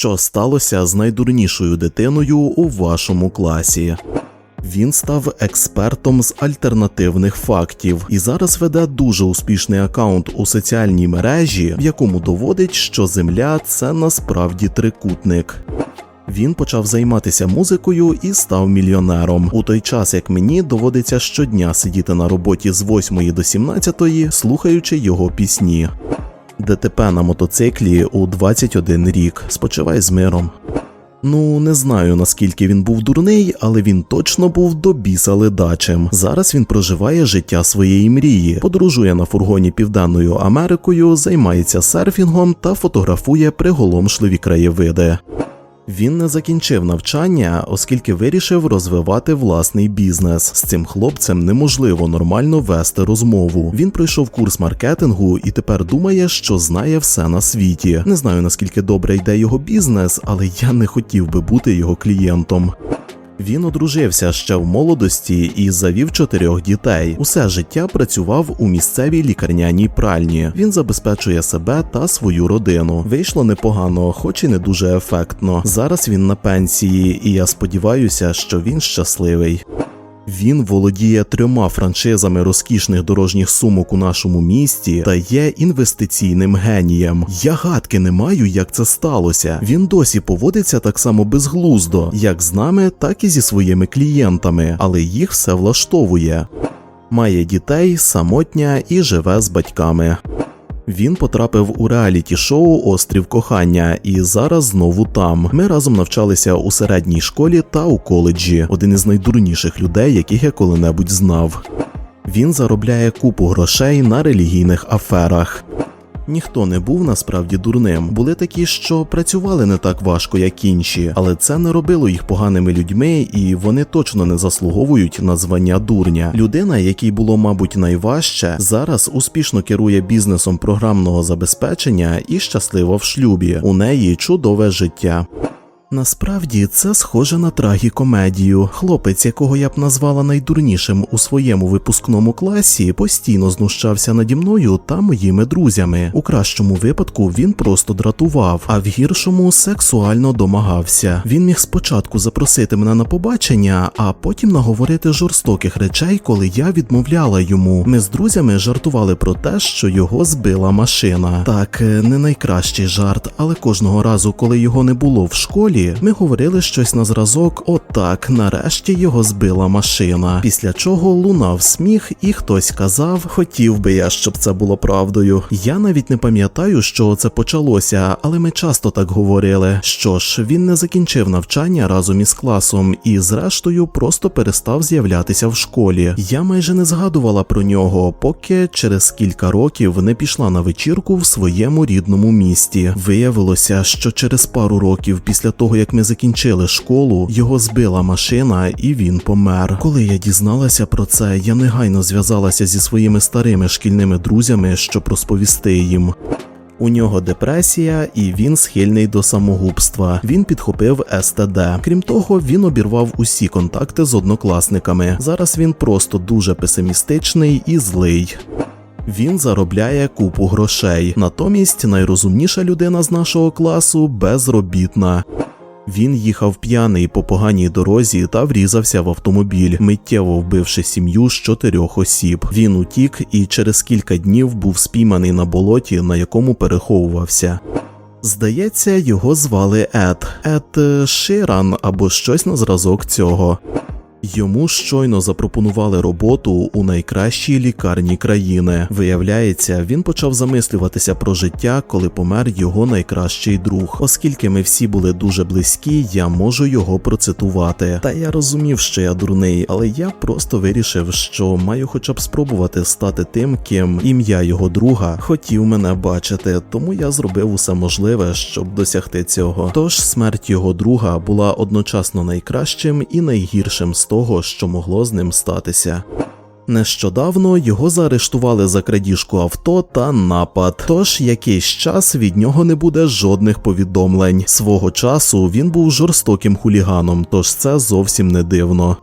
що сталося з найдурнішою дитиною у вашому класі. Він став експертом з альтернативних фактів і зараз веде дуже успішний аккаунт у соціальній мережі, в якому доводить, що Земля це насправді трикутник. Він почав займатися музикою і став мільйонером. У той час, як мені доводиться щодня сидіти на роботі з 8 до 17, слухаючи його пісні. ДТП на мотоциклі у 21 рік. Спочивай з миром. Ну, не знаю наскільки він був дурний, але він точно був до біса ледачим. Зараз він проживає життя своєї мрії, подорожує на фургоні Південною Америкою, займається серфінгом та фотографує приголомшливі краєвиди. Він не закінчив навчання, оскільки вирішив розвивати власний бізнес. З цим хлопцем неможливо нормально вести розмову. Він пройшов курс маркетингу і тепер думає, що знає все на світі. Не знаю наскільки добре йде його бізнес, але я не хотів би бути його клієнтом. Він одружився ще в молодості і завів чотирьох дітей. Усе життя працював у місцевій лікарняній пральні. Він забезпечує себе та свою родину. Вийшло непогано, хоч і не дуже ефектно. Зараз він на пенсії, і я сподіваюся, що він щасливий. Він володіє трьома франшизами розкішних дорожніх сумок у нашому місті та є інвестиційним генієм. Я гадки не маю, як це сталося. Він досі поводиться так само безглуздо, як з нами, так і зі своїми клієнтами, але їх все влаштовує. Має дітей, самотня і живе з батьками. Він потрапив у реаліті шоу Острів кохання і зараз знову там. Ми разом навчалися у середній школі та у коледжі. Один із найдурніших людей, яких я коли-небудь знав. Він заробляє купу грошей на релігійних аферах. Ніхто не був насправді дурним. Були такі, що працювали не так важко, як інші, але це не робило їх поганими людьми, і вони точно не заслуговують на звання дурня. Людина, якій було, мабуть, найважче, зараз успішно керує бізнесом програмного забезпечення і щаслива в шлюбі. У неї чудове життя. Насправді це схоже на трагікомедію. Хлопець, якого я б назвала найдурнішим у своєму випускному класі, постійно знущався наді мною та моїми друзями. У кращому випадку він просто дратував, а в гіршому сексуально домагався. Він міг спочатку запросити мене на побачення, а потім наговорити жорстоких речей, коли я відмовляла йому. Ми з друзями жартували про те, що його збила машина. Так, е, не найкращий жарт, але кожного разу, коли його не було в школі. Ми говорили щось на зразок, отак, нарешті його збила машина. Після чого лунав сміх, і хтось казав: Хотів би я, щоб це було правдою. Я навіть не пам'ятаю, що це почалося, але ми часто так говорили. Що ж, він не закінчив навчання разом із класом і, зрештою, просто перестав з'являтися в школі. Я майже не згадувала про нього, поки через кілька років не пішла на вечірку в своєму рідному місті. Виявилося, що через пару років після того, як ми закінчили школу, його збила машина і він помер. Коли я дізналася про це, я негайно зв'язалася зі своїми старими шкільними друзями, щоб розповісти їм. У нього депресія, і він схильний до самогубства. Він підхопив СТД. Крім того, він обірвав усі контакти з однокласниками. Зараз він просто дуже песимістичний і злий. Він заробляє купу грошей. Натомість найрозумніша людина з нашого класу безробітна. Він їхав п'яний по поганій дорозі та врізався в автомобіль, миттєво вбивши сім'ю з чотирьох осіб. Він утік і через кілька днів був спійманий на болоті, на якому переховувався. Здається, його звали Ед Ед Ширан або щось на зразок цього. Йому щойно запропонували роботу у найкращій лікарні країни. Виявляється, він почав замислюватися про життя, коли помер його найкращий друг. Оскільки ми всі були дуже близькі, я можу його процитувати. Та я розумів, що я дурний, але я просто вирішив, що маю хоча б спробувати стати тим, ким ім'я його друга хотів мене бачити, тому я зробив усе можливе, щоб досягти цього. Тож смерть його друга була одночасно найкращим і найгіршим того, що могло з ним статися. Нещодавно його заарештували за крадіжку авто та напад. Тож якийсь час від нього не буде жодних повідомлень. Свого часу він був жорстоким хуліганом, тож це зовсім не дивно.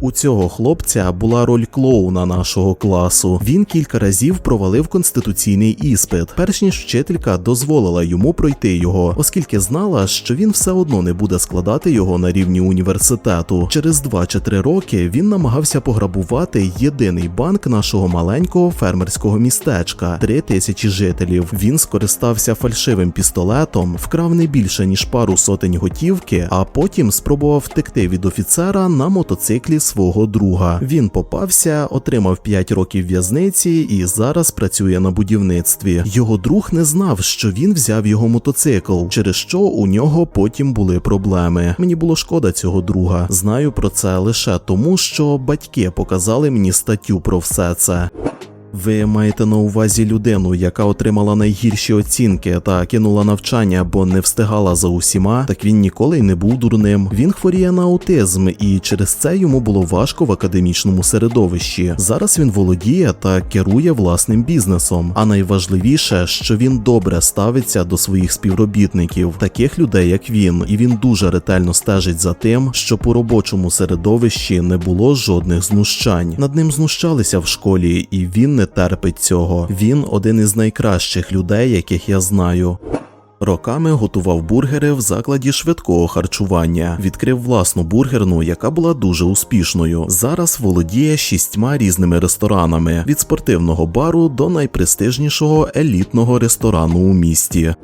У цього хлопця була роль клоуна нашого класу. Він кілька разів провалив конституційний іспит, перш ніж вчителька дозволила йому пройти його, оскільки знала, що він все одно не буде складати його на рівні університету. Через 2 чи 3 роки він намагався пограбувати єдиний банк нашого маленького фермерського містечка 3 тисячі жителів. Він скористався фальшивим пістолетом, вкрав не більше ніж пару сотень готівки, а потім спробував втекти від офіцера на мотоциклі свого друга. Він попався, отримав 5 років в'язниці і зараз працює на будівництві. Його друг не знав, що він взяв його мотоцикл, через що у нього потім були проблеми. Мені було шкода цього друга. Знаю про це лише тому, що батьки показали мені статтю про все це. Ви маєте на увазі людину, яка отримала найгірші оцінки та кинула навчання, бо не встигала за усіма, так він ніколи й не був дурним. Він хворіє на аутизм, і через це йому було важко в академічному середовищі. Зараз він володіє та керує власним бізнесом. А найважливіше, що він добре ставиться до своїх співробітників, таких людей, як він, і він дуже ретельно стежить за тим, щоб у робочому середовищі не було жодних знущань. Над ним знущалися в школі, і він не терпить цього. Він один із найкращих людей, яких я знаю. Роками готував бургери в закладі швидкого харчування, відкрив власну бургерну, яка була дуже успішною. Зараз володіє шістьма різними ресторанами від спортивного бару до найпрестижнішого елітного ресторану у місті.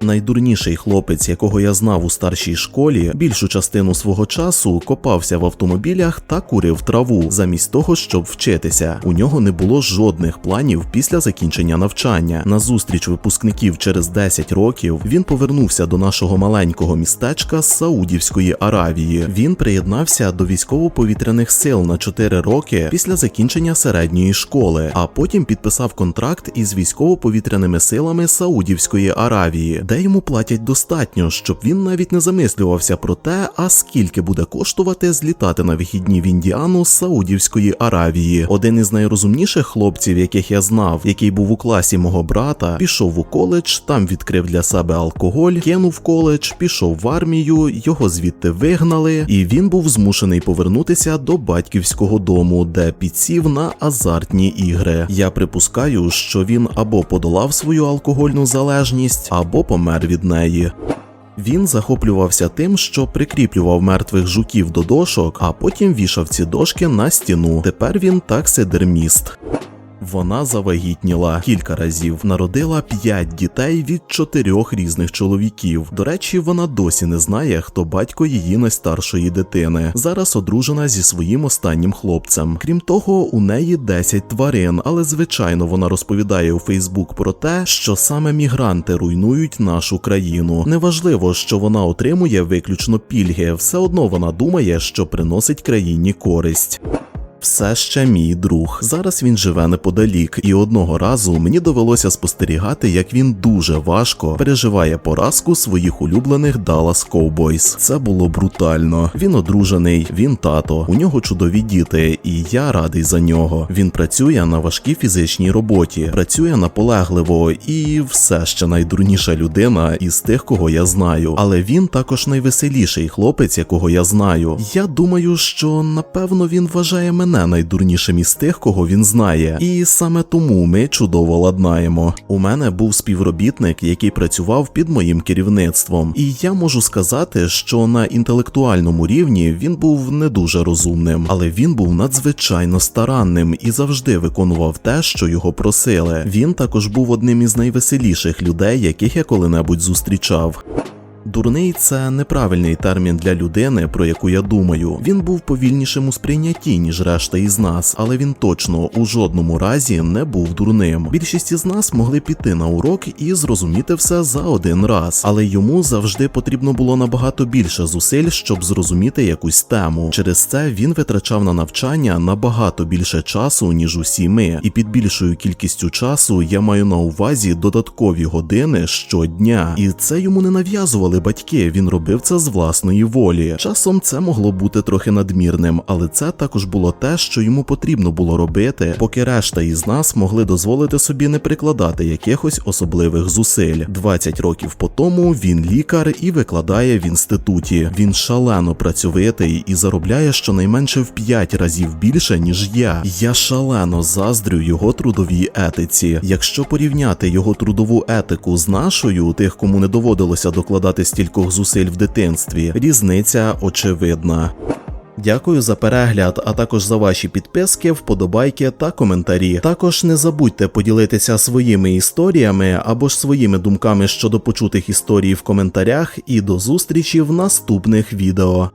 Найдурніший хлопець, якого я знав у старшій школі, більшу частину свого часу копався в автомобілях та курив траву, замість того, щоб вчитися. У нього не було жодних планів після закінчення навчання. На зустріч випускників через 10 років він повернувся до нашого маленького містечка з Саудівської Аравії. Він приєднався до військово-повітряних сил на 4 роки після закінчення середньої школи, а потім підписав контракт із військово-повітряними силами Саудівської Аравії де йому платять достатньо, щоб він навіть не замислювався про те, а скільки буде коштувати злітати на вихідні в Індіану з Саудівської Аравії. Один із найрозумніших хлопців, яких я знав, який був у класі мого брата, пішов у коледж, там відкрив для себе алкоголь, кинув коледж, пішов в армію, його звідти вигнали, і він був змушений повернутися до батьківського дому, де підсів на азартні ігри. Я припускаю, що він або подолав свою алкогольну залежність, або помер від неї. Він захоплювався тим, що прикріплював мертвих жуків до дошок, а потім вішав ці дошки на стіну. Тепер він таксидерміст. Вона завагітніла кілька разів, народила п'ять дітей від чотирьох різних чоловіків. До речі, вона досі не знає, хто батько її найстаршої дитини. Зараз одружена зі своїм останнім хлопцем. Крім того, у неї 10 тварин, але звичайно вона розповідає у Фейсбук про те, що саме мігранти руйнують нашу країну. Неважливо, що вона отримує виключно пільги, все одно вона думає, що приносить країні користь. Все ще мій друг. Зараз він живе неподалік, і одного разу мені довелося спостерігати, як він дуже важко переживає поразку своїх улюблених Dallas Cowboys. Це було брутально. Він одружений, він тато, у нього чудові діти, і я радий за нього. Він працює на важкій фізичній роботі, працює наполегливо і все ще найдурніша людина із тих, кого я знаю. Але він також найвеселіший хлопець, якого я знаю. Я думаю, що напевно він вважає мене мене найдурнішим із тих, кого він знає, і саме тому ми чудово ладнаємо. У мене був співробітник, який працював під моїм керівництвом, і я можу сказати, що на інтелектуальному рівні він був не дуже розумним, але він був надзвичайно старанним і завжди виконував те, що його просили. Він також був одним із найвеселіших людей, яких я коли-небудь зустрічав. Дурний це неправильний термін для людини, про яку я думаю. Він був повільнішим у сприйнятті, ніж решта із нас, але він точно у жодному разі не був дурним. Більшість із нас могли піти на урок і зрозуміти все за один раз, але йому завжди потрібно було набагато більше зусиль, щоб зрозуміти якусь тему. Через це він витрачав на навчання набагато більше часу, ніж усі ми, і під більшою кількістю часу я маю на увазі додаткові години щодня, і це йому не нав'язували були батьки, він робив це з власної волі. Часом це могло бути трохи надмірним, але це також було те, що йому потрібно було робити, поки решта із нас могли дозволити собі не прикладати якихось особливих зусиль. 20 років по тому він лікар і викладає в інституті. Він шалено працьовитий і заробляє щонайменше в 5 разів більше, ніж я. Я шалено заздрю його трудовій етиці. Якщо порівняти його трудову етику з нашою, тих, кому не доводилося докладати стількох зусиль в дитинстві, різниця очевидна. Дякую за перегляд, а також за ваші підписки, вподобайки та коментарі. Також не забудьте поділитися своїми історіями або ж своїми думками щодо почутих історій в коментарях і до зустрічі в наступних відео.